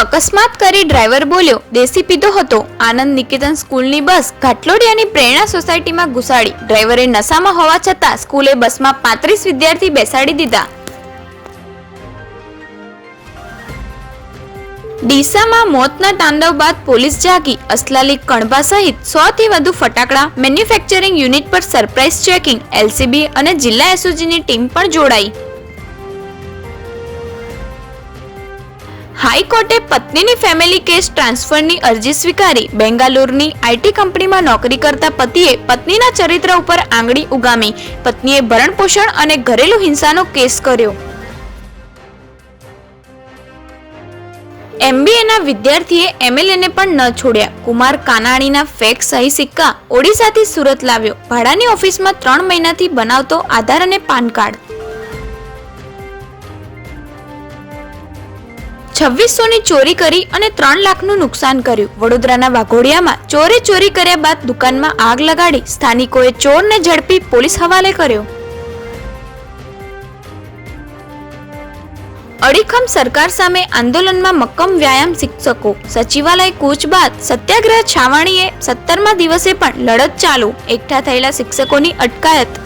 અકસ્માત કરી ડ્રાઈવર બોલ્યો, દેશી પીધો હતો. આનંદ નિકેતન સ્કૂલની બસ ઘાટલોડિયાની પ્રેરણા સોસાયટીમાં ઘુસાડી. ડ્રાઈવરે નશામાં હોવા છતાં સ્કૂલે બસમાં પાંત્રીસ વિદ્યાર્થી બેસાડી દીધા. ડીસામાં મોતના તાંડવ બાદ પોલીસ જાગી. અસલાલી કણભા સહિત સો થી વધુ ફટાકડા, મેન્યુફેક્ચરિંગ યુનિટ પર સરપ્રાઇઝ ચેકિંગ, એલસીબી અને જિલ્લા એસઓજીની ટીમ પણ જોડાઈ. હાઈકોર્ટે પત્નીની ફેમિલી કેસ ટ્રાન્સફરની અરજી સ્વીકારી બેંગાલુરુની આઈટી કંપનીમાં નોકરી કરતા પતિએ પત્નીના ચરિત્ર ઉપર આંગળી ઉગામી. પત્નીએ ભરણપોષણ અને ઘરેલુ હિંસાનો કેસ કર્યો. એમબીએના વિદ્યાર્થીએ એમએલએને પણ ન છોડ્યા. કુમાર કાનાણીના ફેક સહી સિક્કા ઓડિશાથી સુરત લાવ્યો. ભાડાની ઓફિસમાં ત્રણ મહિનાથી બનાવતો આધાર અને પાન કાર્ડ. છવ્વીસોની ચોરી કરી અને ત્રણ લાખનું નુકસાન કર્યું. વડોદરાના વાઘોડિયામાં ચોરે ચોરી કર્યા બાદ દુકાનમાં આગ લગાડી સ્થાનિકોએ ચોરને ઝડપી પોલીસ હવાલે કર્યો. અડીખમ સરકાર સામે આંદોલનમાં મક્કમ વ્યાયામ શિક્ષકો. સચિવાલય કૂચ બાદ સત્યાગ્રહ છાવણીએ સત્તરમા દિવસે પણ લડત ચાલુ. એકઠા થયેલા શિક્ષકોની અટકાયત